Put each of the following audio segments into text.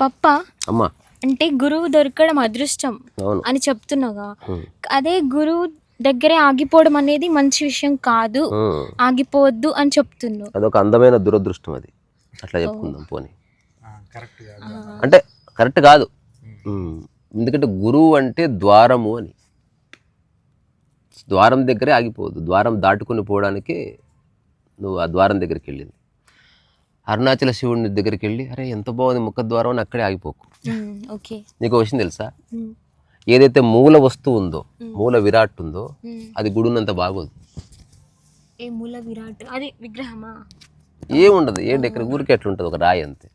పప్ప అమ్మా. అంటే గురువు దొరకడం అదృష్టం అవును. అని చెప్తున్నాగా. అదే గురువు దగ్గరే ఆగిపోవడం అనేది మంచి విషయం కాదు. ఆగిపోవద్దు అని చెప్తున్నావు. అదొక అందమైన దురదృష్టం అది. అట్లా చెప్పుకుందాం పోనీ. కరెక్ట్ అంటే కరెక్ట్ కాదు. ఎందుకంటే గురువు అంటే ద్వారము అని. ద్వారం దగ్గరే ఆగిపోవద్దు. ద్వారం దాటుకుని పోవడానికి నువ్వు ఆ ద్వారం దగ్గరికి వెళ్ళింది. అరుణాచల శివుని దగ్గరికి వెళ్ళి అరే ఎంత బాగుంది ముఖద్వారం అని అక్కడే ఆగిపోకు. ఓకే. నీకు విషయం తెలుసా? ఏదైతే మూల వస్తువు ఉందో మూల విరాట్ ఉందో. అది గుడి ఉన్నంత బాగోదు. ఏ మూల విరాట్? అది విగ్రహమా? ఏముండదు. ఏంటి ఇక్కడ ఊరికి ఎట్లుంటుంది ఒక రాయి అంతే.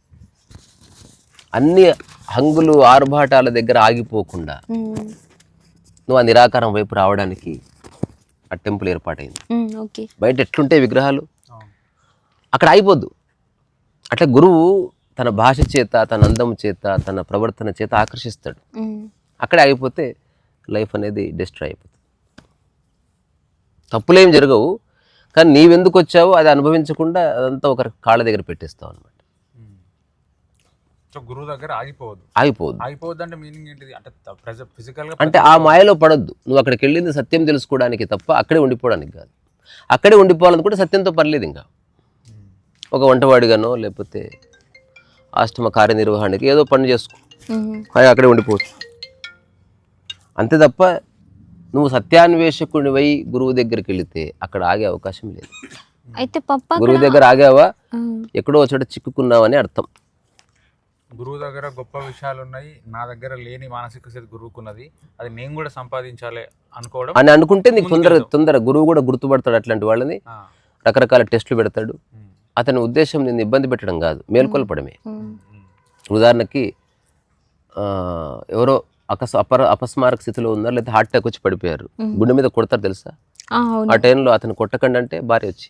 అన్ని హంగులు ఆర్భాటాల దగ్గర ఆగిపోకుండా నువ్వు ఆ నిరాకారం వైపు రావడానికి ఆ టెంపుల్ ఏర్పాటైంది. బయట ఎట్లుంటే విగ్రహాలు? అక్కడ ఆగిపోద్దు. అట్లా గురువు తన భాష చేత తన అందం చేత తన ప్రవర్తన చేత ఆకర్షిస్తాడు. అక్కడే ఆగిపోతే లైఫ్ అనేది డిస్ట్రాయ్ అయిపోతుంది. తప్పులేం జరగవు. కానీ నీవెందుకు వచ్చావో అది అనుభవించకుండా అదంతా ఒకరి కాళ్ళ దగ్గర పెట్టేస్తావు అనమాట సో గురువు దగ్గర ఆగిపోవద్దు. ఆగిపోవద్దు. ఆగిపోవద్దు అంటే మీనింగ్ ఏంటిది? అంటే ఫిజికల్గా అంటే ఆ మాయలో పడొద్దు. నువ్వు అక్కడికి వెళ్ళింది సత్యం తెలుసుకోవడానికి తప్ప అక్కడే ఉండిపోవడానికి కాదు. అక్కడే ఉండిపోవాలనుకుంటే సత్యంతో పర్లేదు ఇంకా. ఒక వంటవాడిగానో లేకపోతే ఆష్టమ కార్యనిర్వహణకి ఏదో పని చేసుకో. కానీ అక్కడే ఉండిపోవచ్చు. అంతే తప్ప నువ్వు సత్యాన్వేషకుడివై గురువు దగ్గరికి వెళితే అక్కడ ఆగే అవకాశం లేదు. అయితే పప్ప గురువు దగ్గర ఆగావా? ఎక్కడో చోట చిక్కుకున్నావని అర్థం. గురువు దగ్గర గొప్ప విషయాలు ఉన్నాయి నా దగ్గర లేని మానసిక స్థితి గురువుకున్నది. అది నేను కూడా సంపాదించాలి అనుకోవడం అని అనుకుంటే నీకు తొందర తొందర గురువు కూడా గుర్తుపడతాడు అట్లాంటి వాళ్ళని. రకరకాల టెస్టులు పెడతాడు. అతని ఉద్దేశం నిన్ను ఇబ్బంది పెట్టడం కాదు మేల్కొల్పడమే. ఉదాహరణకి ఎవరో అకస్ అపర అపస్మారక స్థితిలో ఉన్నారు లేదా హార్ట్ అటాక్ వచ్చి పడిపోయారు. గుండె మీద కొడతారు తెలుసా? ఆ, టైంలో అతను కొట్టకండి అంటే భార్య వచ్చి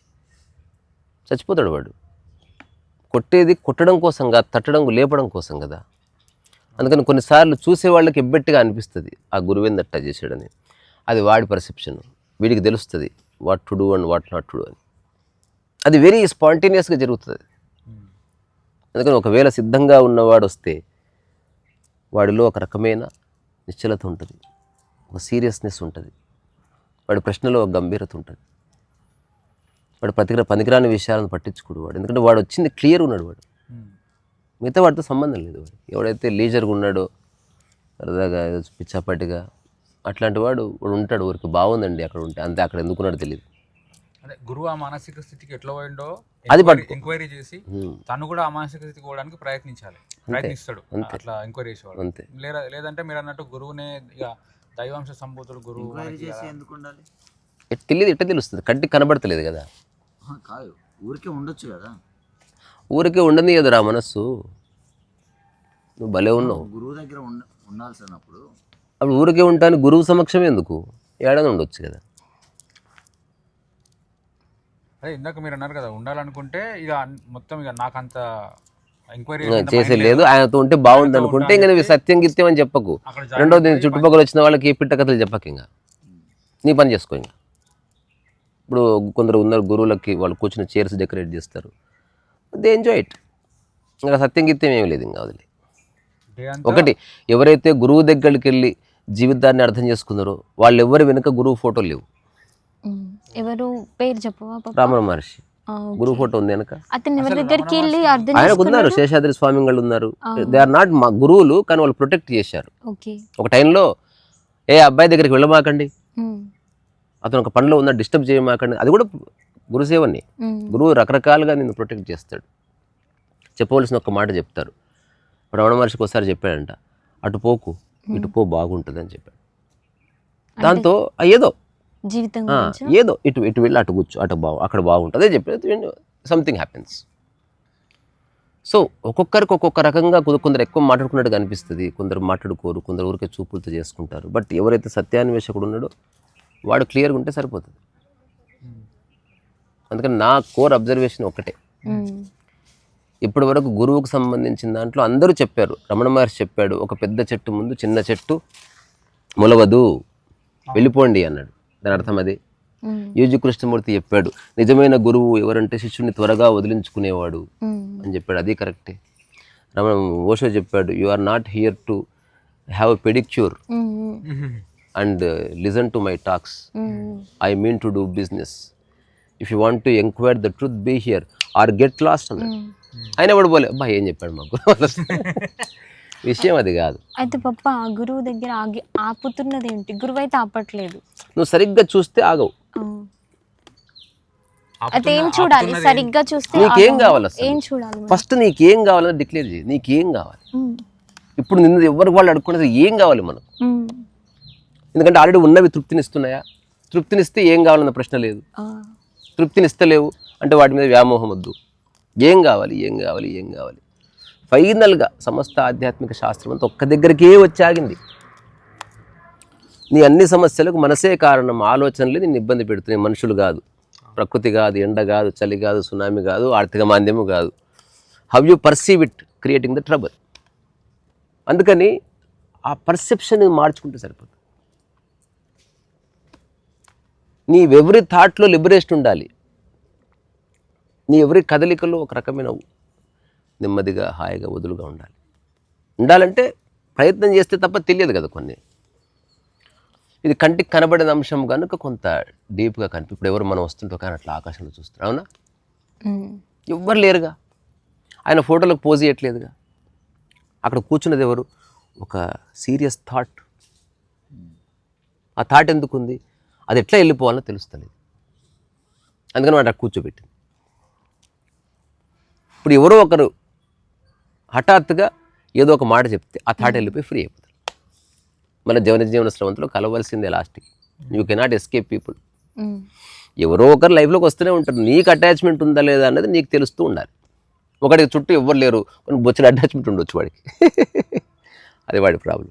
చచ్చిపోతాడు వాడు. కొట్టేది కొట్టడం కోసం కాదు తట్టడం లేపడం కోసం కదా. అందుకని కొన్నిసార్లు చూసే వాళ్ళకి ఎబ్బెట్టిగా అనిపిస్తుంది ఆ గురువేంది అట్టా చేశాడని. అది వాడి పర్సెప్షన్ వీడికి తెలుస్తుంది what to do and what not to do అని. అది వెరీ స్పాంటేనియస్గా జరుగుతుంది. అందుకని ఒకవేళ సిద్ధంగా ఉన్నవాడు వస్తే వాడిలో ఒక రకమైన నిశ్చలత ఉంటుంది. ఒక సీరియస్నెస్ ఉంటుంది. వాడి ప్రశ్నలో ఒక గంభీరత ఉంటుంది. వాడు ప్రతిగ్ర పనికిరాని విషయాలను పట్టించుకోడు వాడు. ఎందుకంటే వాడు వచ్చింది క్లియర్ ఉన్నాడు వాడు. మిగతా వాడితో సంబంధం లేదు వాడు ఎవడైతే లీజర్గా ఉన్నాడో సరదాగా పిచ్చాపాటిగా అట్లాంటి వాడు వాడు ఉంటాడు. ఊరికి బాగుందండి అక్కడ ఉంటే. అంతే అక్కడ ఎందుకున్నాడు తెలియదు అదే గురువు ఆ మానసిక స్థితికి ఎట్లా పోయిండో అది ఎంక్వైరీ- ఎంక్వైరీ చేసి. తను కూడా ఆ మానసిక స్థితికి పోవడానికి ప్రయత్నించాలి. ప్రయత్నిస్తాడు. అట్లా ఎంక్వైరీ చేసేవాడు. అంతే. లేదా లేదంటే మీరు అన్నట్టు గురువునే ఇక దైవాంశ సంభూతుడు గురువు మనకి చేసి కదా. ఎందుకు ఉండాలి? ఎట్ తెలియదు ఎట్ట తెలుస్తుంది? కంటికి కనబడతలేదు కదా. కాదు. ఊరికే ఉండొచ్చు కదా. ఊరికే ఉండని రా మనస్సు. నువ్వు భలే ఉన్నావు. గురువు దగ్గర ఉండ ఉండాల్సినప్పుడు అప్పుడు ఊరికే ఉంటాను గురువు సమక్షం ఎందుకు? ఏడాది ఉండొచ్చు కదా. అదే ఇందాక మీరు అన్నారు కదా ఉండాలనుకుంటే ఇక మొత్తం ఇక నాకంత ఎంక్వైరీ చేసే లేదు. ఆయనతో ఉంటే బాగుంది అనుకుంటే ఇంకా నువ్వు సత్యం గిత్యం అని చెప్పకు. రెండోది చుట్టుపక్కల వచ్చిన వాళ్ళకి ఏ పిట్ట కథలు చెప్పకు ఇంకా. నీ పని చేసుకో ఇంకా. ఇప్పుడు కొందరు ఉన్నారు గురువులకి వాళ్ళు కూర్చుని చైర్స్ డెకరేట్ చేస్తారు. They enjoy it. ఇంకా సత్యం గిత్యం ఏమీ లేదు ఇంకా వదిలే. ఒకటి ఎవరైతే గురువు దగ్గరికి వెళ్ళి జీవితాన్ని అర్థం చేసుకున్నారో వాళ్ళు ఎవరి వెనుక గురువు ఫోటో లేవు. ఎవరు పేరు చెప్పవా రామణ మహర్షి. గురువు ఫోటో ఉంది వెనక. అతను ఎవరి దగ్గరికి వెళ్ళి అర్థం ఆయనకు ఉన్నారు శేషాద్రి స్వామి వాళ్ళు ఉన్నారు. దే ఆర్ నాట్ మా గురువులు కానీ వాళ్ళు ప్రొటెక్ట్ చేశారు. ఓకే. ఒక టైంలో ఏ అబ్బాయి దగ్గరికి వెళ్ళమాకండి. అతను ఒక పనిలో ఉన్న డిస్టర్బ్ చేయమాకండి. అది కూడా గురుసేవని గురువు రకరకాలుగా నిన్ను ప్రొటెక్ట్ చేస్తాడు. చెప్పవలసిన ఒక మాట చెప్తారు. ఇప్పుడు రమణ మహర్షికి ఒకసారి చెప్పాడంట అటు పోకు ఇటు పో బాగుంటుంది అని చెప్పాడు దాంతో ఏదో జీవితం ఏదో ఇటు ఇటు వెళ్ళి అటు కూర్చో అటు బాగు అక్కడ బాగుంటుంది అని చెప్పి సంథింగ్ హ్యాపెన్స్ సో ఒక్కొక్కరికి ఒక్కొక్క రకంగా కొందరు ఎక్కువ మాట్లాడుకున్నట్టుగా అనిపిస్తుంది. కొందరు మాట్లాడుకోరు కొందరు ఊరికే చూపులతో చేసుకుంటారు. బట్ ఎవరైతే సత్యాన్వేషకుడు ఉన్నాడో వాడు క్లియర్గా ఉంటే సరిపోతుంది. అందుకని నా కోర్ అబ్జర్వేషన్ ఒకటే ఇప్పటి వరకు గురువుకు సంబంధించిన దాంట్లో అందరూ చెప్పారు. రమణ మహర్షి చెప్పాడు ఒక పెద్ద చెట్టు ముందు చిన్న చెట్టు మొలవదు వెళ్ళిపోండి అన్నాడు. దాని అర్థం అది యూజి కృష్ణమూర్తి చెప్పాడు నిజమైన గురువు ఎవరంటే శిష్యుని త్వరగా వదిలించుకునేవాడు అని చెప్పాడు. అది కరెక్టే. రమణ ఓషో చెప్పాడు you are not here to have a pedicure and listen to my talks I mean to do business if you want to enquire the truth be here or get lost అన్నాడు. ఆయన కూడా పోలే. అబ్బా ఏం చెప్పాడు మాకు? విషయం అది కాదు అయితే పప్ప ఆ గురువు దగ్గర ఆగి ఆపుతున్నది ఏంటి గురువు అయితే ఆపట్లేదు నువ్వు సరిగ్గా చూస్తే ఆగవు. అయితే ఏం చూడాలి సరిగ్గా చూస్తే నీకేం. కావాలి అసలు? ఏం చూడాలి మరి? ఫస్ట్ నీకేం కావాలని డిక్లేర్ చేయి నీకేం కావాలి ఉమ్. ఇప్పుడు నిన్ను ఎవరికి వాళ్ళు అడుక్కునేది ఏం కావాలి మనం ఉమ్. ఎందుకంటే ఆల్రెడీ ఉన్నవి తృప్తినిస్తున్నాయా తృప్తినిస్తే ఏం కావాలన్న ప్రశ్న లేదు ఆ. తృప్తినిస్తలేవు అంటే వాటి మీద వ్యామోహం వద్దు ఏం కావాలి ఏం కావాలి ఏం కావాలి ఫైనల్గా సమస్త ఆధ్యాత్మిక శాస్త్రం అంతా ఒక్క దగ్గరికే వచ్చాగింది నీ అన్ని సమస్యలకు మనసే కారణం ఆలోచనలే నిన్ను ఇబ్బంది పెడుతున్నాయి మనుషులు కాదు. ప్రకృతి కాదు ఎండ కాదు చలి కాదు సునామీ కాదు ఆర్థిక మాంద్యము కాదు. Have you perceive it creating the trouble అందుకని ఆ పర్సెప్షన్ మార్చుకుంటే సరిపోతుంది. నీ ఎవరి థాట్లో లిబరేషన్ ఉండాలి? నీ ఎవరి కదలికలో ఒక రకమైన నెమ్మదిగా హాయిగా వదులుగా ఉండాలి. ఉండాలంటే ప్రయత్నం చేస్తే తప్ప తెలియదు కదా కొన్ని. ఇది కంటికి కనబడిన అంశం కనుక కొంత డీప్గా కనిపి ఇప్పుడు ఎవరు మనం వస్తుంటో కానీ అట్లా ఆకాశంలో చూస్తారు. అవునా. ఎవ్వరు లేరుగా. ఆయన ఫోటోలకు పోజ్ చేయట్లేదుగా. అక్కడ కూర్చున్నది ఎవరు? ఒక సీరియస్ థాట్. ఆ థాట్ ఎందుకుంది? అది ఎట్లా వెళ్ళిపోవాలో తెలుస్తలేదు. అందుకని వాడు అక్కడ కూర్చోబెట్టింది. ఇప్పుడు ఎవరో ఒకరు హఠాత్తుగా ఏదో ఒక మాట చెప్తే ఆ థాట్ వెళ్ళిపోయి ఫ్రీ అయిపోతారు. మన జీవన జీవన స్రవంతిలో కలవలసిందే లాస్ట్కి యూ కెనాట్ ఎస్కేప్ పీపుల్. ఎవరో ఒకరు లైఫ్లోకి వస్తూనే ఉంటారు. నీకు అటాచ్మెంట్ ఉందా లేదా అనేది నీకు తెలుస్తూ ఉండాలి. ఒకటికి చుట్టూ ఎవ్వరు లేరు. కొన్ని బొచ్చిన అటాచ్మెంట్ ఉండొచ్చు వాడికి. అది వాడి ప్రాబ్లం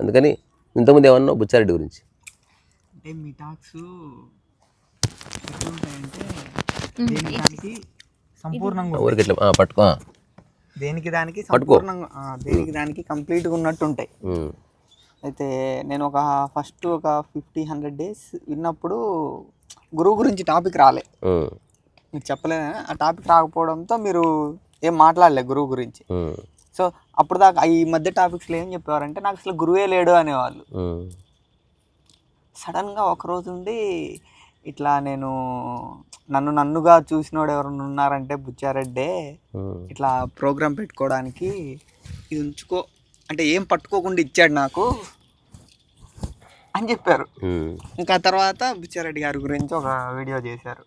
అందుకని ఇంతకుముందు ఏమన్నావు బుచ్చారెడ్డి గురించి? అంటే మీ టాక్స్ ఎట్లుంటాయంటే సంపూర్ణంగా ఊరికి ఇట్లా ఆ, పట్టుకో. దేనికి దానికి. సంపూర్ణంగా దేనికి దానికి కంప్లీట్గా ఉన్నట్టు ఉంటాయి అయితే నేను ఒక ఫస్ట్ ఒక ఫిఫ్టీ హండ్రెడ్ డేస్ విన్నప్పుడు గురువు గురించి టాపిక్ రాలే. మీకు చెప్పలేదు? ఆ టాపిక్ రాకపోవడంతో మీరు ఏం మాట్లాడలే గురువు గురించి. సో అప్పుడు దాకా ఈ మధ్య టాపిక్స్లో ఏం చెప్పేవారంటే నాకు అసలు గురువే లేడు అనేవాళ్ళు. సడన్గా ఒక రోజు ఉండి ఇట్లా నేను నన్ను నన్నుగా చూసినోడు ఎవరైనా ఉన్నారంటే బుచ్చారెడ్డే. ఇట్లా ప్రోగ్రామ్ పెట్టుకోవడానికి ఇది ఉంచుకో అంటే ఏం పట్టుకోకుండా ఇచ్చాడు నాకు అని చెప్పారు. ఇంకా తర్వాత బుచ్చారెడ్డి గారి గురించి ఒక వీడియో చేశారు.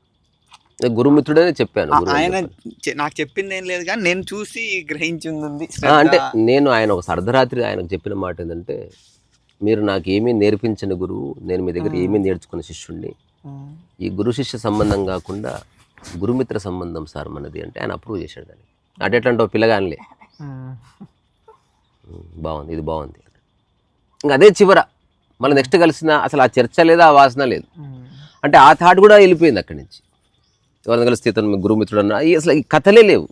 నేను గురుమిత్రుడనే చెప్పాను ఆయన నాకు చెప్పింది ఏం లేదు కానీ నేను చూసి గ్రహించింది అంటే నేను ఆయన ఒక అర్ధరాత్రి ఆయనకు చెప్పిన మాట ఏంటంటే మీరు నాకు ఏమీ నేర్పించని గురువు నేను మీ దగ్గర ఏమీ నేర్చుకున్న ఉమ్, ఈ గురు శిష్య సంబంధం కాకుండా గురుమిత్ర సంబంధం సార్ మనది అంటే ఆయన అప్రూవ్ చేశాడు దాన్ని. అంటే ఎట్లా అంటే ఓ పిల్లగానిలే బాగుంది ఇది బాగుంది. ఇంకా అదే చివర మళ్ళీ నెక్స్ట్ కలిసిన అసలు ఆ చర్చ లేదా ఆ వాసన లేదు. అంటే ఆ థాట్ కూడా వెళ్ళిపోయింది అక్కడి నుంచి. ఎవరిని కలిస్తే ఇతను గురుమిత్రుడు అన్న ఈ అసలు ఈ కథలే లేవు.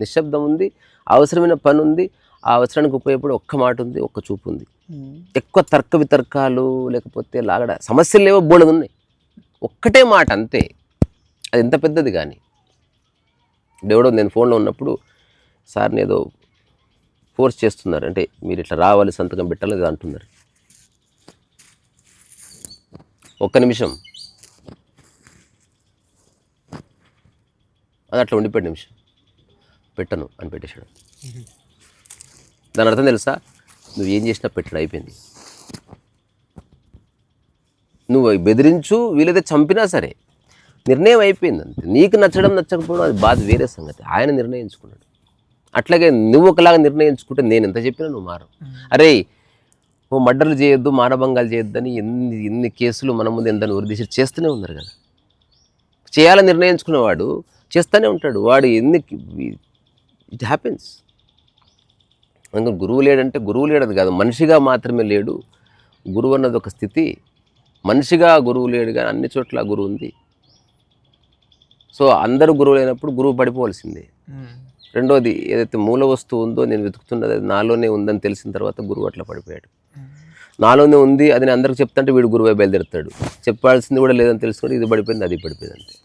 నిశ్శబ్దం ఉంది అవసరమైన పని ఉంది ఆ అవసరానికి ఉపయోగపడే ఒక్క మాట ఉంది ఒక్క చూపు ఉంది. ఎక్కువ తర్క వితర్కాలు లేకపోతే లాగడ సమస్యలు లేవో బోళదు ఉన్నాయి. ఒక్కటే మాట అంతే. అది ఎంత పెద్దది కానీ. దేవుడో నేను ఫోన్లో ఉన్నప్పుడు సార్ని ఏదో ఫోర్స్ చేస్తున్నారు. అంటే మీరు ఇట్లా రావాలి సంతకం పెట్టాలి అంటున్నారు. ఒక్క నిమిషం. అది అట్లా ఉండిపోయాడు నిమిషం. పెట్టను అని పెట్టేశాడు. దాని అర్థం తెలుసా? నువ్వు ఏం చేసినా పెట్టడం అయిపోయింది. నువ్వు బెదిరించు వీలైతే చంపినా సరే. నిర్ణయం అయిపోయింది అంతే. నీకు నచ్చడం నచ్చకపోవడం అది బాధ వేరే సంగతి. ఆయన నిర్ణయించుకున్నాడు. అట్లాగే నువ్వు ఒకలాగా నిర్ణయించుకుంటే నేను ఎంత చెప్పినా నువ్వు మారవు. అరే ఓ మర్డర్లు చేయొద్దు మానభంగాలు చేయొద్దని ఎన్ని ఎన్ని కేసులు మన ముందు ఎంత ఉరిదీసి చేస్తూనే ఉన్నారు కదా. చేయాలని నిర్ణయించుకున్నవాడు చేస్తూనే ఉంటాడు. వాడు ఎన్ని ఇట్ హ్యాపెన్స్ అందుకని గురువు లేడంటే గురువు లేడది కాదు మనిషిగా మాత్రమే లేడు. గురువు అన్నది ఒక స్థితి. మనిషిగా గురువు లేడు కానీ అన్ని చోట్ల గురువు ఉంది. సో అందరూ గురువు లేనప్పుడు గురువు పడిపోవాల్సిందే. రెండోది ఏదైతే మూల వస్తువు ఉందో నేను వెతుకుతున్నది అది నాలోనే ఉందని తెలిసిన తర్వాత గురువు అట్లా పడిపోయాడు. నాలోనే ఉంది అది నేను అందరికి చెప్తాంటే వీడు గురువే బయలుదేరుతాడు. చెప్పాల్సింది కూడా లేదని తెలుసుకుంటే ఇది పడిపోయింది అది పడిపోయింది అంతే.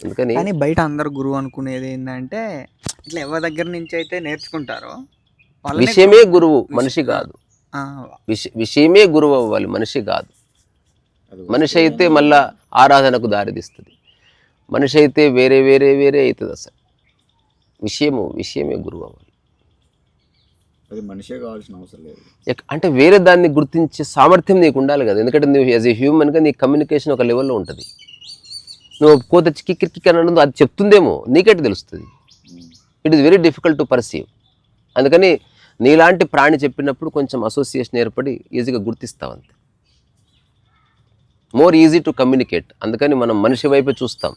అందుకని కానీ బయట అందరు గురువు అనుకునేది ఏంటంటే ఇట్లా ఎవరి దగ్గర నుంచి అయితే నేర్చుకుంటారో విషయమే గురువు. మనిషి కాదు. విషయమే గురువు అవ్వాలి మనిషి కాదు. మనిషి అయితే మళ్ళా ఆరాధనకు దారితీస్తుంది. మనిషి అయితే వేరే వేరే వేరే అవుతుంది అసలు. విషయము విషయమే గురువు అవ్వాలి. అది మనిషే కావాల్సిన అవసరం లేదు. అంటే వేరే దాన్ని గుర్తించే సామర్థ్యం నీకు ఉండాలి కదా. ఎందుకంటే నువ్వు యాజ్ ఏ హ్యూమన్గా నీ కమ్యూనికేషన్ ఒక లెవెల్లో ఉంటుంది. నువ్వు కోత కిక్కిరి కిక్కి అన్నది అది చెప్తుందేమో నీకెట్ తెలుస్తుంది. It is very difficult to perceive అందుకని నీలాంటి ప్రాణి చెప్పినప్పుడు కొంచెం అసోసియేషన్ ఏర్పడి ఈజీగా గుర్తిస్తావు అంతే మోర్ ఈజీ టు కమ్యూనికేట్ అందుకని మనం మనిషి వైపు చూస్తాం.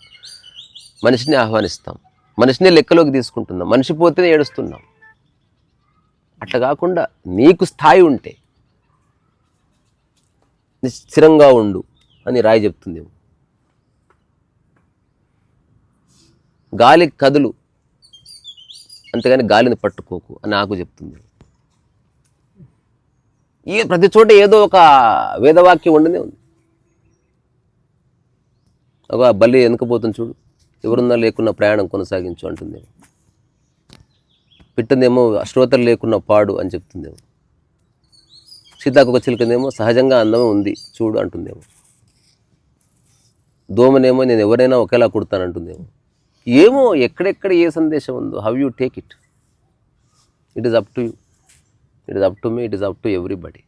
మనిషిని ఆహ్వానిస్తాం. మనిషిని లెక్కలోకి తీసుకుంటున్నాం. మనిషి పోతేనే ఏడుస్తున్నాం. అట్లా కాకుండా నీకు స్థాయి ఉంటే స్థిరంగా ఉండు అని రాయి చెప్తుంది గాలి కదులు. అంతేగాని గాలిని పట్టుకోకు అని నాకు చెప్తుంది ఈ ప్రతి చోట ఏదో ఒక వేదవాక్యం ఉండనే ఉంది. ఒక బల్లి వెనుకపోతుంది చూడు. ఎవరున్నా లేకున్నా ప్రయాణం కొనసాగించు అంటుందేమో పిట్టందేమో శ్రోతలు లేకున్నా పాడు అని చెప్తుందేమో సీతాకొక చిలుకనేమో సహజంగా అందమే ఉంది చూడు అంటుందేమో దోమనేమో నేను ఎవరైనా ఒకేలా కుడతానంటుందేమో ఏమో. ఎక్కడెక్కడ ఏ సందేశం ఉందో how you take it it is up to you it is up to me it is up to everybody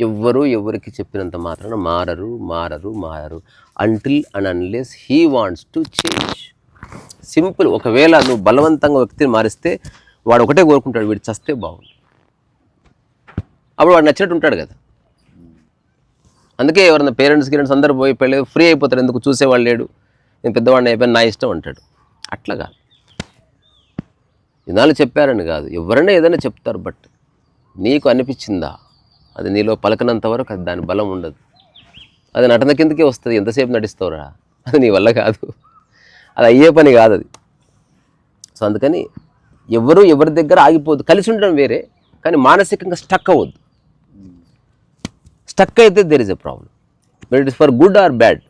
ఎవ్వరు ఎవరికి చెప్పినంత మాత్రాన మారరు మారరు మారరు. Until and unless he wants to change simple ఒకవేళ నువ్వు బలవంతంగా వ్యక్తిని మారిస్తే వాడు ఒకటే కోరుకుంటాడు వీడు చస్తే బాగుండు. అప్పుడు వాడు నచ్చినట్టు ఉంటాడు కదా. అందుకే ఎవరైనా పేరెంట్స్ గిరెంట్స్ అందరూ పోయి పెళ్ళి ఫ్రీ అయిపోతారు ఎందుకు చూసేవాళ్ళు లేడు. నేను పెద్దవాడిని అయిపోయాను నా ఇష్టం అంటాడు. అట్లా కాదు. ఇన్నాళ్ళు చెప్పారని కాదు. ఎవరైనా ఏదైనా చెప్తారు బట్ నీకు అనిపించిందా? అది నీలో పలకనంత వరకు అది దాని బలం ఉండదు. అది నటన కిందకే వస్తుంది. ఎంతసేపు నటిస్తావురా? అది నీ వల్ల కాదు. అది అయ్యే పని కాదు అది. సో అందుకని ఎవరు ఎవరి దగ్గర ఆగిపోదు. కలిసి ఉండడం వేరే కానీ మానసికంగా స్టక్ అవ్వద్దు. స్టక్ అయితే there is a problem but it is for good or bad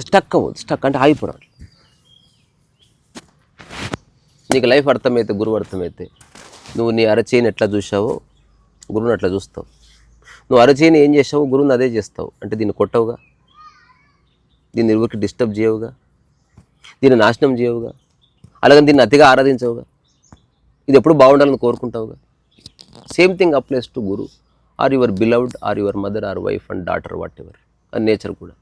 stuck అవ్వదు స్టక్ అంటే ఆగిపోవడం. నీకు లైఫ్ అర్థమైతే గురువు అర్థమైతే నువ్వు నీ అరచేయిని ఎట్లా చూసావో గురువుని అట్లా చూస్తావు. నువ్వు అరచేయని ఏం చేసావు గురువుని అదే చేస్తావు. అంటే దీన్ని కొట్టవుగా? దీన్ని ఎవరికి డిస్టర్బ్ చేయవుగా? దీన్ని నాశనం చేయవుగా? అలాగని దీన్ని అతిగా ఆరాధించవుగా? ఇది ఎప్పుడు బాగుండాలని కోరుకుంటావుగా? Same thing applies to guru. Or your beloved or your mother or wife and daughter whatever and nature కూడా.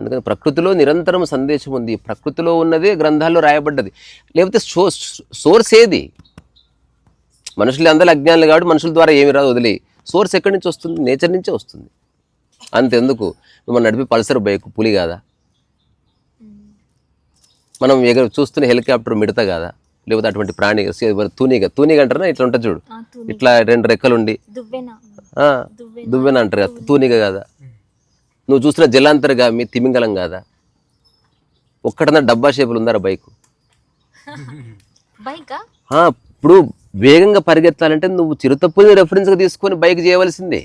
అందుకని ప్రకృతిలో నిరంతరం సందేశం ఉంది. ప్రకృతిలో ఉన్నదే గ్రంథాల్లో రాయబడ్డది. లేకపోతే సో సోర్స్ ఏది? మనుషులు అందరూ అజ్ఞానులు కాబట్టి మనుషుల ద్వారా ఏమి రాదు వదిలే సోర్స్ ఎక్కడి నుంచి వస్తుంది? నేచర్ నుంచే వస్తుంది. అంతెందుకు? మనం నడిపి పల్సర్ బైక్ పులి కాదా? మనం ఎగ చూస్తున్న హెలికాప్టర్ మిడత కాదా? లేకపోతే అటువంటి ప్రాణి తూనిగ తూనిగ అంటారా ఇట్లా ఉంటుంది చూడు. ఇట్లా రెండు రెక్కలుండి. దువ్వెన. అంటారు కదా తూనిగ కాదా? నువ్వు చూసిన జలాంతరగా మీ తిమింగలం కాదా? ఒక్కడన్నా డబ్బా షేపులు ఉందారా బైక్? బైకా? ఇప్పుడు వేగంగా పరిగెత్తాలంటే నువ్వు చిరుతప్పుని రెఫరెన్స్గా తీసుకొని బైక్ చేయవలసిందే.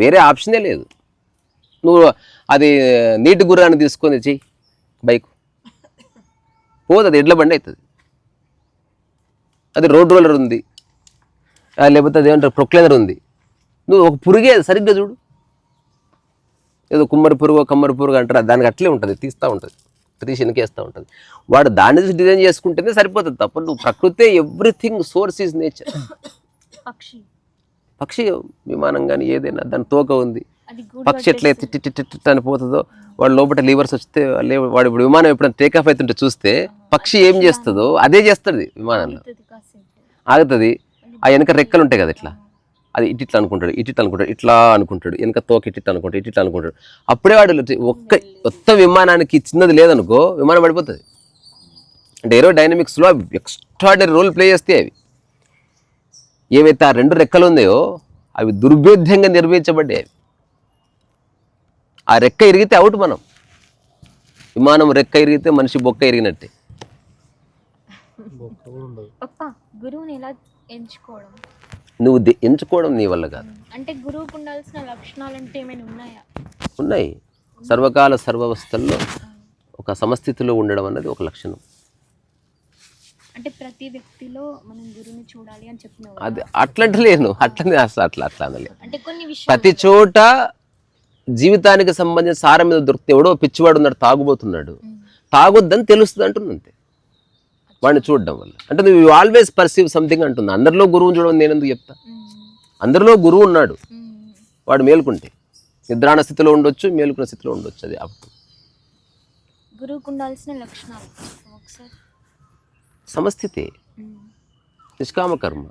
వేరే ఆప్షనే లేదు. నువ్వు అది నీటి గుర్రాన్ని తీసుకొని చెయ్యి బైక్ పోదు అది ఎడ్ల బండి అవుతుంది అది రోడ్ రోలర్ ఉంది. లేకపోతే అదేమంటారు ప్రొక్లైనర్ ఉంది. నువ్వు ఒక పురుగే సరిగ్గా చూడు. ఏదో కుమ్మరి పురుగు కమ్మరి పురుగు అంటారు దానికి అట్లే ఉంటుంది తీస్తూ ఉంటుంది. తీసి వెనకేస్తూ ఉంటుంది. వాడు దాన్ని చూసి డిజైన్ చేసుకుంటేనే సరిపోతుంది తప్ప నువ్వు ప్రకృతే ఎవ్రీథింగ్ సోర్స్ ఈజ్ నేచర్ పక్షి. పక్షి విమానం కానీ ఏదైనా దాని తోక ఉంది. పక్షి ఎట్లా ఎత్తి టిట్ టిట్ టిట్ అని పోతుందో వాడు లోపల లీవర్స్ వస్తే వాడు ఇప్పుడు విమానం ఎప్పుడైనా టేక్ ఆఫ్ అవుతుంటే చూస్తే పక్షి ఏం చేస్తుందో అదే చేస్తుంది విమానంలో. ఆగుతుంది ఆ వెనక రెక్కలు ఉంటాయి కదా ఇట్లా. అది ఇటు ఇట్లా అనుకుంటాడు ఇటు ఇట్లా అనుకుంటాడు ఇట్లా అనుకుంటాడు వెనక తోక ఇటు ఇట్లా అనుకుంటాడు ఇటు ఇట్లా అనుకుంటాడు. అప్పుడే వాడు ఒక్క కొత్త విమానానికి చిన్నది లేదనుకో విమానం పడిపోతుంది. అంటే ఏరో డైనమిక్స్లో ఎక్స్ట్రాడనరీ రోల్ ప్లే చేస్తే అవి. ఏవైతే ఆ రెండు రెక్కలు ఉన్నాయో అవి దుర్భేద్యంగా నిర్వహించబడ్డాయి అవి. ఆ రెక్క ఇరిగితే అవుట్ మనం. విమానం రెక్క ఇరిగితే మనిషి బొక్క ఇరిగినట్టే. గురువుని ఎలా ఎంచుకోవడం? నువ్వు ఎంచుకోవడం నీ వల్ల కాదు. అంటే గురువుకు ఉండాల్సిన లక్షణాలు అంటే ఏమైనా ఉన్నాయా? ఉన్నాయి. సర్వకాల సర్వవస్థల్లో ఒక సమస్థితిలో ఉండడం అన్నది ఒక లక్షణం. అంటే ప్రతి వ్యక్తిలో మనం గురువుని చూడాలి అని చెప్పినావు కదా. అది అట్లంటే లేను అట్లనే అసలు అట్లా అట్లా అనలేదు. అంటే కొన్ని విషయాలు ప్రతి చోట జీవితానికి సంబంధించిన సారం మీద దొరికితే ఎవడో పిచ్చివాడు ఉన్నాడు తాగుబోతున్నాడు. తాగొద్దని తెలుస్తుంది అంటుంది అంతే వాడిని చూడడం వల్ల. అంటే నువ్వు ఆల్వేస్ పర్సీవ్ సంథింగ్ అంటుంది. అందరిలో గురువుని చూడడం నేను ఎందుకు చెప్తా? అందరిలో గురువు ఉన్నాడు. వాడు మేలుకుంటే. నిద్రాణ స్థితిలో ఉండొచ్చు మేలుకున్న స్థితిలో ఉండొచ్చు. అది అప్పుడు గురువుకు ఉండాల్సిన లక్షణాలు సమస్థితి. నిష్కామ కర్మ.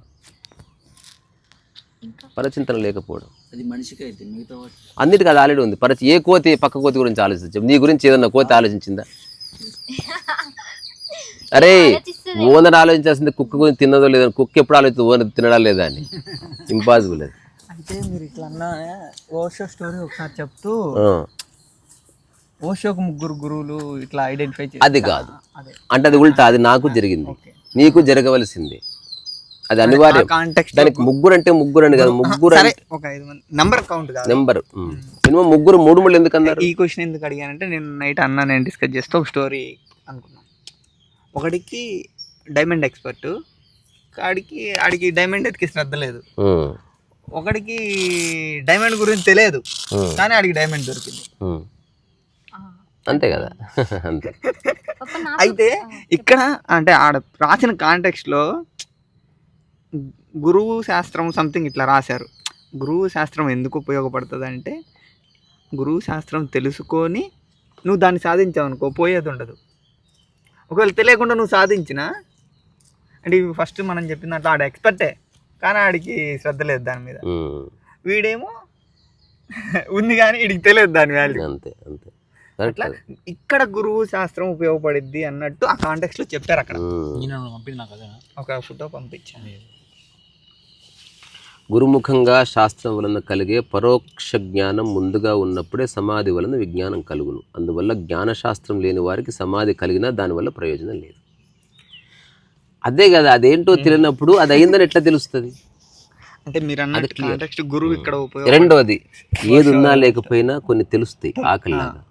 ఇంకా? పరచింతన లేకపోవడం. అది మనిషికి అయితే మిగతా వాటి అన్నిటికీ అది ఆల్రెడీ ఉంది. పరచి ఏ కోతి పక్క కోతి గురించి ఆలోచించాం. నీ గురించి ఏదన్నా కోతి ఆలోచించిందా? అరే ఓనర్ ఆలోచించాల్సింది కుక్క గురించి తిన్నదో లేదని కుక్క ఎప్పుడు ఆలోచిస్తుంది ఓనర్ తినడా లేదా అని. ఇంపాసిబుల్ అది. అయితే మీరు ఇట్లా అన్నా ఓషో స్టోరీ ఒకసారి చెప్తూ ఓషోకు ముగ్గురు గురువులు ఇట్లా ఐడెంటిఫై అది కాదు. అంటే అది ఉల్టా అది నాకు జరిగింది. నీకు జరగవలసింది. అది అనివార్యం. దానికి ముగ్గురు అంటే ముగ్గురు అని కాదు ముగ్గురు సరే ఒక ఐదు మంది నంబర్ కౌంట్ కాదు. నెంబర్ మినిమం ముగ్గురు మూడు మూడు ఎందుకు అన్నారు? ఈ క్వశ్చన్ ఎందుకు అడిగానంటే నేను నైట్ అన్న నేను డిస్కస్ చేస్తే ఒక స్టోరీ అనుకున్నాను. ఒకడికి డైమండ్ ఎక్స్పర్ట్ ఆడికి ఆడికి డైమండ్ ఎత్తికి శ్రద్ధ లేదు. ఒకడికి డైమండ్ గురించి తెలియదు కానీ ఆడికి డైమండ్ దొరికింది. అంతే కదా? అంతే. అయితే ఇక్కడ అంటే ఆడ రాసిన కాంటెక్స్ట్లో గురువు శాస్త్రం సంథింగ్ ఇట్లా రాశారు. గురువు శాస్త్రం ఎందుకు ఉపయోగపడుతుంది అంటే గురువు శాస్త్రం తెలుసుకొని నువ్వు దాన్ని సాధించావు అనుకో పోయేది ఉండదు. ఒకవేళ తెలియకుండా నువ్వు సాధించినా అంటే ఇవి ఫస్ట్ మనం చెప్పిన దాంట్లో ఆడ ఎక్స్పర్టే కానీ ఆడికి శ్రద్ధ లేదు దాని మీద. వీడేమో ఉంది కానీ వీడికి తెలియదు దాని వాల్యూ అంతే అంతే. అట్లా ఇక్కడ గురువు శాస్త్రం ఉపయోగపడిద్ది అన్నట్టు ఆ కాంటెక్స్ట్లో చెప్పారు అక్కడ. నాకు అదే. ఒక ఫోటో పంపించాను గురుముఖంగా శాస్త్రం వలన కలిగే పరోక్ష జ్ఞానం ముందుగా ఉన్నప్పుడే సమాధి వలన విజ్ఞానం కలుగును. అందువల్ల జ్ఞానశాస్త్రం లేని వారికి సమాధి కలిగినా దానివల్ల ప్రయోజనం లేదు. అదే కదా అదేంటో తెలియనప్పుడు అది అయిందని ఎట్లా తెలుస్తుంది? అంటే మీరు అన్నట్టు గురువు ఇక్కడ రెండోది ఏది ఉన్నా లేకపోయినా కొన్ని తెలుస్తాయి ఆకలిలాగా.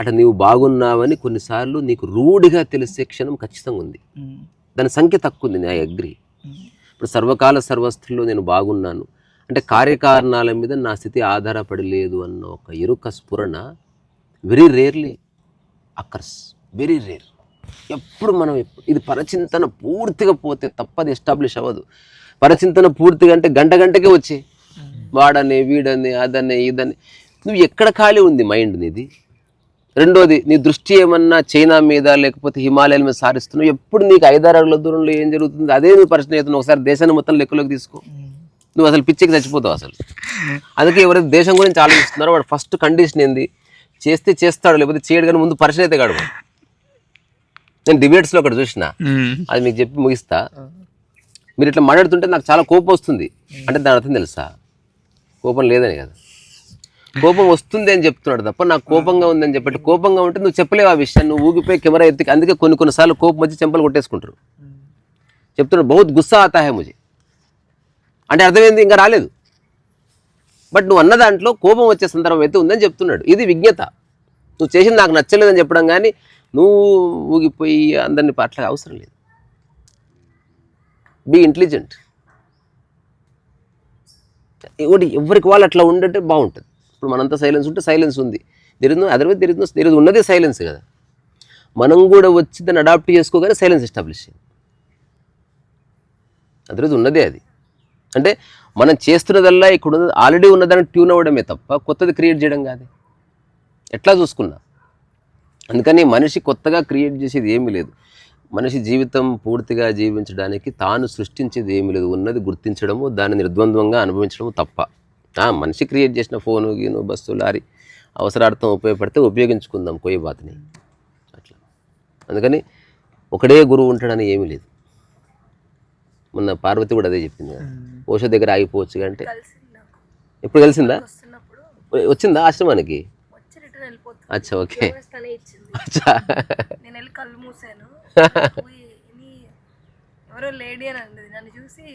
అట నీవు బాగున్నావని కొన్నిసార్లు నీకు రూఢిగా తెలిసే క్షణం ఖచ్చితంగా ఉంది. దాని సంఖ్య తక్కువ ఉంది ఐ అగ్రి. ఇప్పుడు సర్వకాల సర్వస్థుల్లో నేను బాగున్నాను. అంటే కార్యకారణాల మీద నా స్థితి ఆధారపడి లేదు అన్న ఒక ఎరుక స్ఫురణ very rarely occurs very rare ఎప్పుడు మనం ఇది పరచింతన పూర్తిగా పోతే తప్పది ఎస్టాబ్లిష్ అవ్వదు. పరచింతన పూర్తిగా అంటే గంట గంటకే వచ్చే వాడనే వీడనే అదనే ఇదనే. నువ్వు ఎక్కడ ఖాళీ ఉంది మైండ్ నీది? రెండోది నీ దృష్టి ఏమన్నా చైనా మీద లేకపోతే హిమాలయాల మీద సారిస్తున్నావు? ఎప్పుడు నీకు ఐదారు అడుగుల దూరంలో ఏం జరుగుతుంది? అదే నువ్వు పరిచయం అవుతున్నావు ఒకసారి దేశాన్ని మొత్తం లెక్కలోకి తీసుకో. నువ్వు అసలు పిచ్చికి చచ్చిపోతావు అసలు. అందుకే ఎవరైతే దేశం గురించి ఆలోచిస్తున్నారో వాడు ఫస్ట్ కండిషన్ ఏంది? చేస్తే చేస్తాడు లేకపోతే చేయడు కానీ ముందు పరిచయం అయితే కాడు. నేను డిబేట్స్లో ఒకటి చూసిన. అది మీకు చెప్పి ముగిస్తా. మీరు ఇట్లా మాట్లాడుతుంటే నాకు చాలా కోపం వస్తుంది. అంటే దాని అర్థం తెలుసా? కోపం లేదని కదా. కోపం వస్తుంది అని చెప్తున్నాడు తప్ప నాకు కోపంగా ఉందని చెప్పట్టు కోపంగా ఉంటే నువ్వు చెప్పలేవు ఆ విషయాన్ని నువ్వు ఊగిపోయి కెమెరా ఎత్తి అందుకే కొన్ని కొన్నిసార్లు కోపం వచ్చి చెంపలు కొట్టేసుకుంటారు. చెప్తున్నాడు బహుత్ గుస్సా ఆతా హే ముజే. అంటే అర్థమైంది ఇంకా రాలేదు. బట్ నువ్వు అన్న దాంట్లో కోపం వచ్చే సందర్భం అయితే ఉందని చెప్తున్నాడు. ఇది విజ్ఞత. నువ్వు చేసింది నాకు నచ్చలేదని చెప్పడం కానీ నువ్వు ఊగిపోయి అందరిని అట్లా అవసరం లేదు. బీ ఇంటెలిజెంట్ ఒకటి ఎవరికి వాళ్ళు అట్లా ఉండంటే బాగుంటుంది. ఇప్పుడు మనంతా సైలెన్స్ ఉంటే సైలెన్స్ ఉంది. తెరిదు అదర్వైజ్ తెరిదు తెరిదు ఉన్నదే సైలెన్స్ కదా. మనం కూడా వచ్చి దాన్ని అడాప్ట్ చేసుకోగానే సైలెన్స్ ఎస్టాబ్లిష్ చేయాలి అదర్వైజ్ ఉన్నదే అది. అంటే మనం చేస్తున్నదల్లా ఇక్కడ ఆల్రెడీ ఉన్నదాన్ని ట్యూన్ అవ్వడమే తప్ప కొత్తది క్రియేట్ చేయడం కాదు. ఎట్లా చూసుకున్నా? అందుకని మనిషి కొత్తగా క్రియేట్ చేసేది ఏమీ లేదు. మనిషి జీవితం పూర్తిగా జీవించడానికి తాను సృష్టించేది ఏమీ లేదు. ఉన్నది గుర్తించడము దాన్ని నిర్ద్వంద్వంగా అనుభవించడము తప్ప. మనిషి క్రియేట్ చేసిన ఫోను గీను బస్సు లారీ అవసరార్థం ఉపయోగపడితే ఉపయోగించుకుందాం కోయి బాతని. అట్లా. అందుకని ఒకడే గురువు ఉంటాడని ఏమీ లేదు. మొన్న పార్వతి కూడా అదే చెప్పింది కదా. ఓషో దగ్గర ఆగిపోవచ్చు అంటే. ఎప్పుడు కలిసిందా? వచ్చిందా ఆశ్రమానికి? వచ్చి రిటర్న్ వెళ్ళిపోతుంది. అచ్చా ఓకే. అచ్చా. నేను కళ్ళు మూసాను ఎవరో లేడీ అని నన్ను చూసి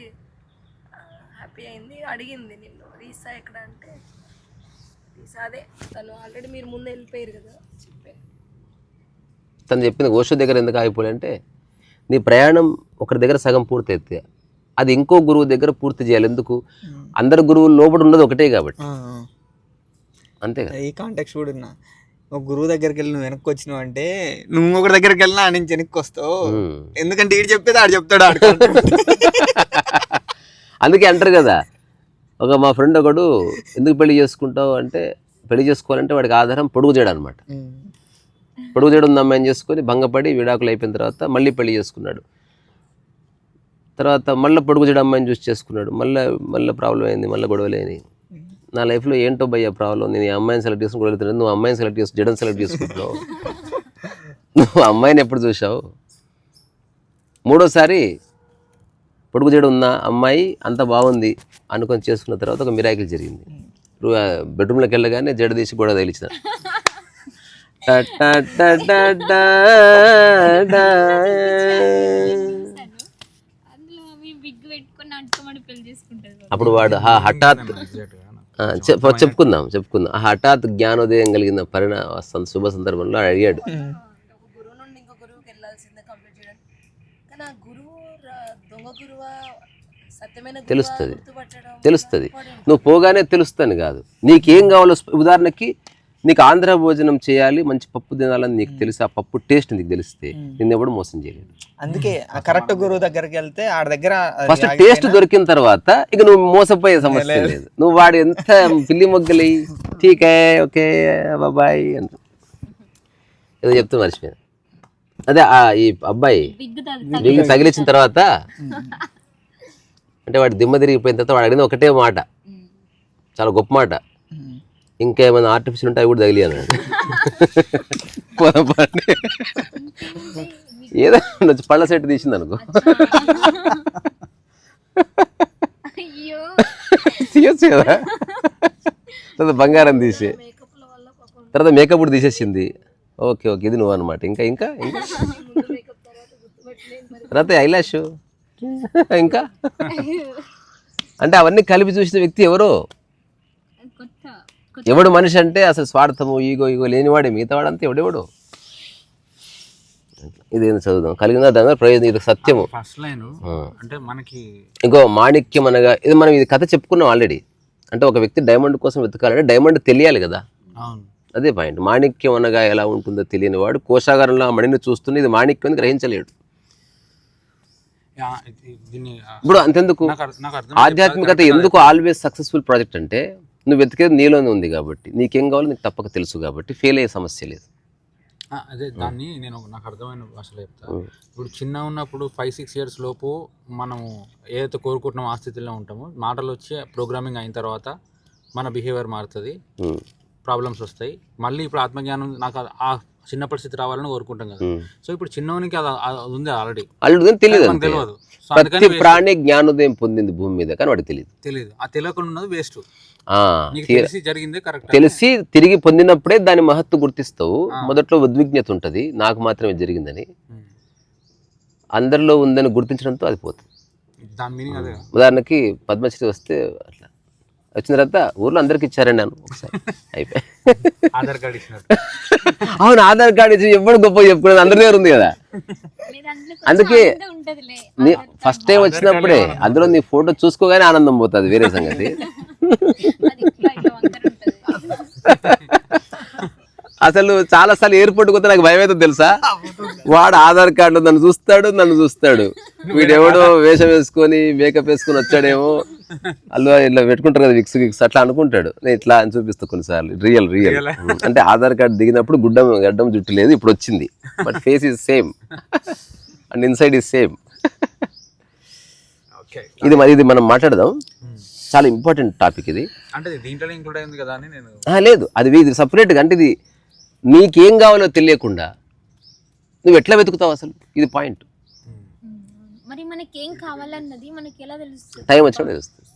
హ్యాపీ అయింది అడిగింది నిన్ను రీసా ఎక్కడ అంటే? రీసా అదే తను ఆల్రెడీ మీరు ముందు వెళ్ళిపోయారు కదా చెప్పే తను చెప్పింది ఓషో దగ్గర ఎందుకు ఆగిపోలే అంటే నీ ప్రయాణం ఒకరి దగ్గర సగం పూర్తి అయితే అది ఇంకో గురువు దగ్గర పూర్తి చేయాలి. ఎందుకు? అందరు గురువులు లోపల ఉన్నది ఒకటే కాబట్టి. ఆ, అంతే ఆ. ఈ కాంటాక్ట్స్ కూడా ఉన్నా ఒక గురువు దగ్గరికి వెళ్ళి నువ్వు వెనక్కి వచ్చినావు అంటే నువ్వు ఒకరి దగ్గరికి వెళ్ళినా ఆడ నుంచి వెనక్కి వస్తావు. ఎందుకంటే ఈడు చెప్పేది ఆడు చెప్తాడు ఆడు అందుకే అంటారు కదా ఒక మా ఫ్రెండ్ ఒకడు ఎందుకు పెళ్ళి చేసుకుంటావు? అంటే పెళ్ళి చేసుకోవాలంటే వాడికి ఆధారం పొడుగు చేయడం అనమాట పొడుగు చేయడం ఉన్న అమ్మాయిని చేసుకొని భంగపడి విడాకులు అయిపోయిన తర్వాత మళ్ళీ పెళ్ళి చేసుకున్నాడు. తర్వాత మళ్ళీ పొడుగు చేయడం అమ్మాయిని చూసి చేసుకున్నాడు. మళ్ళీ మళ్ళీ ప్రాబ్లం అయింది మళ్ళీ గొడవలేని నా లైఫ్లో ఏంటో భయ్యా ప్రాబ్లం నేను అమ్మాయిని సెలెక్ట్ చేసుకుని గొడవలుతున్నాను నువ్వు అమ్మాయిని సెలెక్ట్ చేసు జడని సెలెక్ట్ చేసుకుంటున్నావు. నువ్వు అమ్మాయిని ఎప్పుడు చూసావు మూడోసారి పొడుగు జడ ఉన్న అమ్మాయి అంత బాగుంది అనుకొని చేసుకున్న తర్వాత ఒక మిరాకిల్ జరిగింది. బెడ్రూమ్లోకి వెళ్ళగానే జడ తీసి గోడ తగిలించిన అప్పుడు వాడు హఠాత్ చెప్పుకుందాం చెప్పుకుందాం. ఆ హఠాత్ జ్ఞానోదయం కలిగిన పరిణా శుభ సందర్భంలో అడిగాడు ఒక గురువు నుండి ఇంకో గురువుకి వెళ్ళాల్సిందే కంప్లీట్ చేయడానికి కానీ ఆ గురువు ర- దొంగ గురువా సత్యమైన గురువా తెలుస్తది. తెలుస్తుంది. నువ్వు పోగానే తెలుస్తుంది కాదు. నీకేం కావాలో ఉదాహరణకి నీకు ఆంధ్ర భోజనం చేయాలి మంచి పప్పు తినాలని నీకు తెలిసి ఆ పప్పు టేస్ట్ నీకు తెలిస్తే నిన్ను ఎవడు మోసం చేయలేడు. అందుకే ఆ కరెక్ట్ గురువు దగ్గరికి వెళ్తే ఆడ దగ్గర ఫస్ట్ టేస్ట్ దొరికిన తర్వాత ఇక నువ్వు మోసపోయే సమస్య లేదు. నువ్వు వాడు ఎంత పిల్లి మొగ్గలి. ఠీకే ఓకే బాబాయ్ అంట. ఏదో చెప్తూ మర్చిపోయాను. అదే ఆ ఈ అబ్బాయి తగిలించిన తర్వాత అంటే వాడు దిమ్మ తిరిగిపోయిన తర్వాత వాడు అడిగిన ఒకటే మాట. చాలా గొప్ప మాట. ఇంకేమైనా ఆర్టిఫిషియల్ ఉంటే అవి కూడా తగిలి అన్నాడు పొరపాటు. ఏదో పళ్ళ సెట్ తీసింది అనుకో. అయ్యో. తీయచ్చు కదా. తర్వాత బంగారం తీసి. తర్వాత మేకప్ కూడా తీసేసింది. ఓకే ఓకే ఇది నువ్వు అనమాట ఇంకా ఇంకా ఇంకా. తర్వాత ఐలాష్ ఇంకా? అంటే అవన్నీ కలిపి చూసిన వ్యక్తి ఎవరో? కొత్త ఎవడు మనిషి అంటే అసలు స్వార్థము ఈగో ఈగో లేనివాడే మిగతా వాడంతా ఎవడెవడు? ఇదేం చదువుదాం. కలిగిన దాని ప్రయోజనం ఇది సత్యము. ఫస్ట్ లైన్ ఆ. అంటే మనకి ఇంకో మాణిక్యం అనగా ఇది మనం ఇది కథ చెప్పుకున్నాం ఆల్రెడీ అంటే ఒక వ్యక్తి డైమండ్ కోసం వెతకాలంటే డైమండ్ తెలియాలి కదా. అవును. అదే పాయింట్ మాణిక్యం అనగా ఎలా ఉంటుందో తెలియని వాడు కోశాగారంలో ఆ మణిని చూస్తున్న ఇది మాణిక్యం అని గ్రహించలేడు. ఇప్పుడు అంతెందుకు? ఆధ్యాత్మికత ఎందుకు ఆల్వేస్ సక్సెస్ఫుల్ ప్రాజెక్ట్ అంటే నువ్వు వెతికేది నీలోనే ఉంది కాబట్టి నీకేం కావాలో నీకు తప్పక తెలుసు కాబట్టి ఫెయిల్ అయ్యే సమస్య లేదు. అదే దాన్ని నేను నాకు అర్థమైన భాషలో చెప్తా. ఉం. ఇప్పుడు చిన్న ఉన్నప్పుడు ఫైవ్ సిక్స్ ఇయర్స్ లోపు మనము ఏదైతే కోరుకుంటున్నామో ఆ స్థితిలో ఉంటామో మాటలు వచ్చి ప్రోగ్రామింగ్ అయిన తర్వాత మన బిహేవియర్ మారుతుంది. ప్రాబ్లమ్స్ వస్తాయి. మళ్ళీ ఇప్పుడు ఆత్మజ్ఞానం నాకు ఆ- ఆ చిన్నప్పటి స్థితి రావాలని కోరుకుంటాం కదా. సో ఇప్పుడు చిన్నవనికి అది ఉంది ఆల్రెడీ అల్లుడు తెలియదు. తెలియదు ప్రతి ప్రాణి జ్ఞానోదయం పొందింది భూమి మీద కానీ వాడికి తెలియదు తెలియదు ఆ తెలియకుండా ఉన్నది వేస్ట్ తెలిసి తిరిగి పొందినప్పుడే దాని మహత్తు గుర్తిస్తావు. మొదట్లో ఉద్విగ్నత ఉంటుంది. నాకు మాత్రమే జరిగిందని. అందరిలో ఉందని గుర్తించడంతో అది పోతుంది. ఉదాహరణకి పద్మశ్రీ వస్తే అట్లా వచ్చిన తర్వాత ఊర్లో అందరికి ఇచ్చారండి నేను ఒకసారి. అయిపోయి. ఆధార్ కార్డ్ ఇచ్చినట్టు అవును ఆధార్ కార్డు ఇచ్చి ఎప్పుడు గొప్ప చెప్పుకునేది అందరి దగ్గర ఉంది కదా. అందుకే ఫస్ట్ టైం వచ్చినప్పుడే అందులో నీ ఫోటో చూసుకోగానే ఆనందం పోతుంది వేరే సంగతి. అసలు చాలా సార్లు ఎయిర్పోర్ట్ పోతే నాకు భయం అవుతుంది తెలుసా? వాడు ఆధార్ కార్డు నన్ను చూస్తాడు నన్ను చూస్తాడు. వీడెవడో వేషం వేసుకొని మేకప్ వేసుకొని వచ్చాడేమో. అల్లు ఇట్లా పెట్టుకుంటారు కదా విక్స్ విక్స్ అట్లా అనుకుంటాడు. నేను ఇట్లా అని చూపిస్తా కొన్నిసార్లు. రియల్ రియల్ అంటే ఆధార్ కార్డు దిగినప్పుడు గుడ్డం గడ్డం జుట్టు లేదు ఇప్పుడు వచ్చింది. But face is same and inside is same ఇది మరి ఇది మనం మాట్లాడదాం. చాలా ఇంపార్టెంట్ టాపిక్ ఇది. అంటే ఇది దీంట్లో ఇంక్లూడ్ అయింది కదా అని నేను ఆ, లేదు. అది ఇది సపరేట్గా అంటే ఇది నీకేం కావాలో తెలియకుండా నువ్వు ఎట్లా వెతుకుతావు అసలు? ఇది పాయింట్ మరి మనకి ఏం కావాలన్నది మనకి ఎలా తెలుస్తుంది? టైం వచ్చినప్పుడు తెలుస్తుంది.